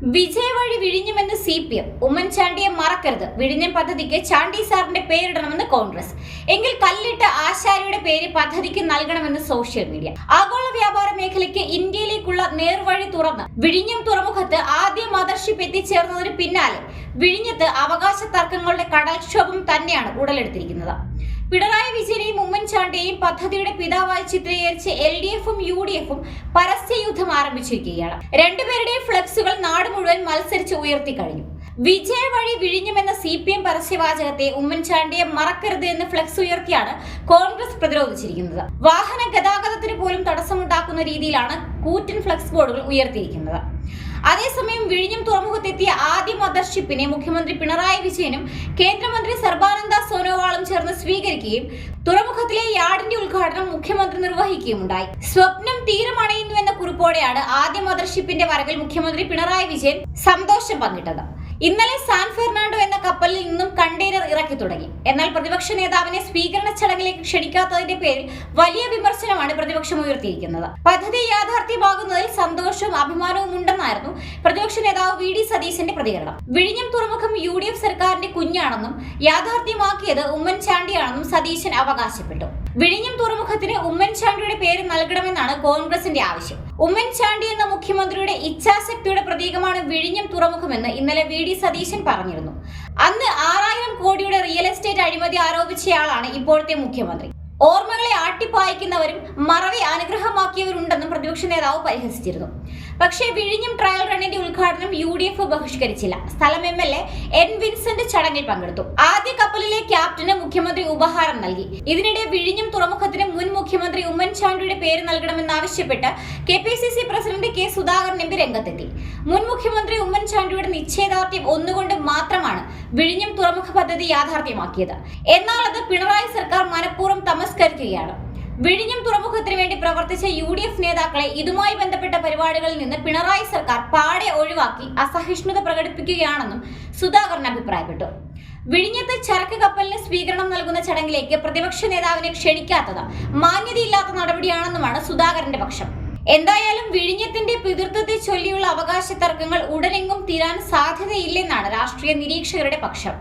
വിജയ വഴി വിഴിഞ്ഞുമെന്ന് C P M ഉമ്മൻചാണ്ടിയെ മറക്കരുത്. വിഴിഞ്ഞം പദ്ധതിക്ക് ചാണ്ടി സാറിന്റെ പേരിടണമെന്ന് കോൺഗ്രസ്. എങ്കിൽ കല്ലിട്ട് ആശാരിയുടെ പേര് പദ്ധതിക്ക് നൽകണമെന്ന് സോഷ്യൽ മീഡിയ. ആഗോള വ്യാപാര മേഖലയ്ക്ക് ഇന്ത്യയിലേക്കുള്ള നേർവഴി തുറന്ന് വിഴിഞ്ഞം തുറമുഖത്ത് ആദ്യ മദർഷിപ്പ് എത്തിച്ചേർന്നതിന് പിന്നാലെ വിഴിഞ്ഞത്ത് അവകാശ തർക്കങ്ങളുടെ കടൽക്ഷോഭം തന്നെയാണ് ഉടലെടുത്തിരിക്കുന്നത്. പിണറായി വിജയനെയും ഉമ്മൻചാണ്ടിയെയും പദ്ധതിയുടെ പിതാവായി ചിത്രീകരിച്ച് എൽ ഡി എഫും യു ഡി എഫും പരസ്യ യുദ്ധം ആരംഭിച്ചിരിക്കുകയാണ്. രണ്ടുപേരുടെയും ഫ്ലക്സുകൾ നാട് മുഴുവൻ മത്സരിച്ച് ഉയർത്തി കഴിഞ്ഞു. വിജയ വഴി വിഴിഞ്ഞുമെന്ന സി പി എം പരസ്യവാചകത്തെ ഉമ്മൻചാണ്ടിയെ മറക്കരുത് എന്ന് ഫ്ലക്സ് ഉയർത്തിയാണ് കോൺഗ്രസ് പ്രതിരോധിച്ചിരിക്കുന്നത്. വാഹന ഗതാഗതത്തിന് പോലും തടസ്സമുണ്ടാക്കുന്ന രീതിയിലാണ് കൂറ്റൻ ഫ്ലക്സ് ബോർഡുകൾ ഉയർത്തിയിരിക്കുന്നത്. അതേസമയം വിഴിഞ്ഞം തുറമുഖത്തെത്തിയ ആദ്യ മദർഷിപ്പിനെ മുഖ്യമന്ത്രി പിണറായി വിജയനും കേന്ദ്രമന്ത്രി സർബാനന്ദ സോനോവാളും ചേർന്ന് സ്വീകരിക്കുകയും തുറമുഖത്തിലെ യാർഡിന്റെ ഉദ്ഘാടനം മുഖ്യമന്ത്രി നിർവഹിക്കുകയും ഉണ്ടായി സ്വപ്നം തീരമണയുന്നു എന്ന കുറിപ്പോടെയാണ് ആദ്യ മദർഷിപ്പിന്റെ വരവിൽ മുഖ്യമന്ത്രി പിണറായി വിജയൻ സന്തോഷം പങ്കിട്ടത്. ഇന്നലെ സാൻ ഫെർണാണ്ടോ എന്ന കപ്പലിൽ നിന്നും കണ്ടെയ്നർ ഇറക്കി തുടങ്ങി. എന്നാൽ പ്രതിപക്ഷ നേതാവിനെ സ്വീകരണ ചടങ്ങിലേക്ക് ക്ഷണിക്കാത്തതിന്റെ പേരിൽ വലിയ വിമർശനമാണ് പ്രതിപക്ഷം ഉയർത്തിയിരിക്കുന്നത്. പദ്ധതി യാഥാർത്ഥ്യമാകുന്നതിൽ സന്തോഷവും അഭിമാനവും ഉണ്ടെന്നായിരുന്നു പ്രതിപക്ഷ നേതാവ് വി ഡി സതീശന്റെ പ്രതികരണം. വിഴിഞ്ഞം തുറമുഖം യു ഡി എഫ് സർക്കാരിന്റെ കുഞ്ഞാണെന്നും യാഥാർത്ഥ്യമാക്കിയത് ഉമ്മൻചാണ്ടിയാണെന്നും സതീശൻ അവകാശപ്പെട്ടു. വിഴിഞ്ഞം തുറമുഖത്തിന് ഉമ്മൻചാണ്ടിയുടെ പേര് നൽകണമെന്നാണ് കോൺഗ്രസിന്റെ ആവശ്യം. ഉമ്മൻചാണ്ടി എന്ന മുഖ്യമന്ത്രിയുടെ ഇച്ഛാശക്തിയുടെ പ്രതീകമാണ് വിഴിഞ്ഞം തുറമുഖമെന്ന് ഇന്നലെ വി ഡി സതീശൻ പറഞ്ഞിരുന്നു. അന്ന് ആറായിരം കോടിയുടെ റിയൽ എസ്റ്റേറ്റ് അഴിമതി ആരോപിച്ചയാളാണ് ഇപ്പോഴത്തെ മുഖ്യമന്ത്രി. ഓർമ്മകളെ ആട്ടിപ്പായിക്കുന്നവരും മറവി അനുഗ്രഹമാക്കിയവരുണ്ടെന്നും പ്രതിപക്ഷ നേതാവ് പരിഹസിച്ചിരുന്നു. പക്ഷേ വിഴിഞ്ഞം ട്രയൽ റണ്ണിന്റെ ഉദ്ഘാടനം യു ഡി എഫ് ബഹിഷ്കരിച്ചില്ല. സ്ഥലം M L A N Vincent ചടങ്ങിൽ പങ്കെടുത്തു. ആദ്യ കപ്പലിലെ ക്യാപ്റ്റന് മുഖ്യമന്ത്രി ഉപഹാരം നൽകി. ഇതിനിടെ വിഴിഞ്ഞം തുറമുഖത്തിന് മുൻ മുഖ്യമന്ത്രി ഉമ്മൻചാണ്ടിയുടെ പേര് നൽകണമെന്നാവശ്യപ്പെട്ട് K P C C president K Sudhakaran M P രംഗത്തെത്തി. മുൻ മുഖ്യമന്ത്രി ഉമ്മൻചാണ്ടിയുടെ നിശ്ചയദാർഢ്യം ഒന്നുകൊണ്ട് മാത്രമാണ് വിഴിഞ്ഞം തുറമുഖ പദ്ധതി യാഥാർത്ഥ്യമാക്കിയത്. എന്നാൽ അത് പിണറായി സർക്കാർ മനഃപൂർവം തമസ്കരിക്കുകയാണ്. വിഴിഞ്ഞം തുറമുഖത്തിന് പ്രവർത്തിച്ച യു ഡി എഫ് നേതാക്കളെ ഇതുമായി ബന്ധപ്പെട്ട പരിപാടികളിൽ നിന്ന് പിണറായി സർക്കാർ പാടെ ഒഴിവാക്കി അസഹിഷ്ണുത പ്രകടിപ്പിക്കുകയാണെന്നും സുധാകരൻ അഭിപ്രായപ്പെട്ടു. വിഴിഞ്ഞത്ത് ചരക്ക് കപ്പലിന് സ്വീകരണം നൽകുന്ന ചടങ്ങിലേക്ക് പ്രതിപക്ഷ നേതാവിനെ ക്ഷണിക്കാത്തത് മാന്യതയില്ലാത്ത നടപടിയാണെന്നുമാണ് സുധാകരന്റെ പക്ഷം. എന്തായാലും വിഴിഞ്ഞത്തിന്റെ പിതൃത്വത്തെ ചൊല്ലിയുള്ള അവകാശ തർക്കങ്ങൾ ഉടനെങ്ങും തീരാൻ സാധ്യതയില്ലെന്നാണ് രാഷ്ട്രീയ നിരീക്ഷകരുടെ പക്ഷം.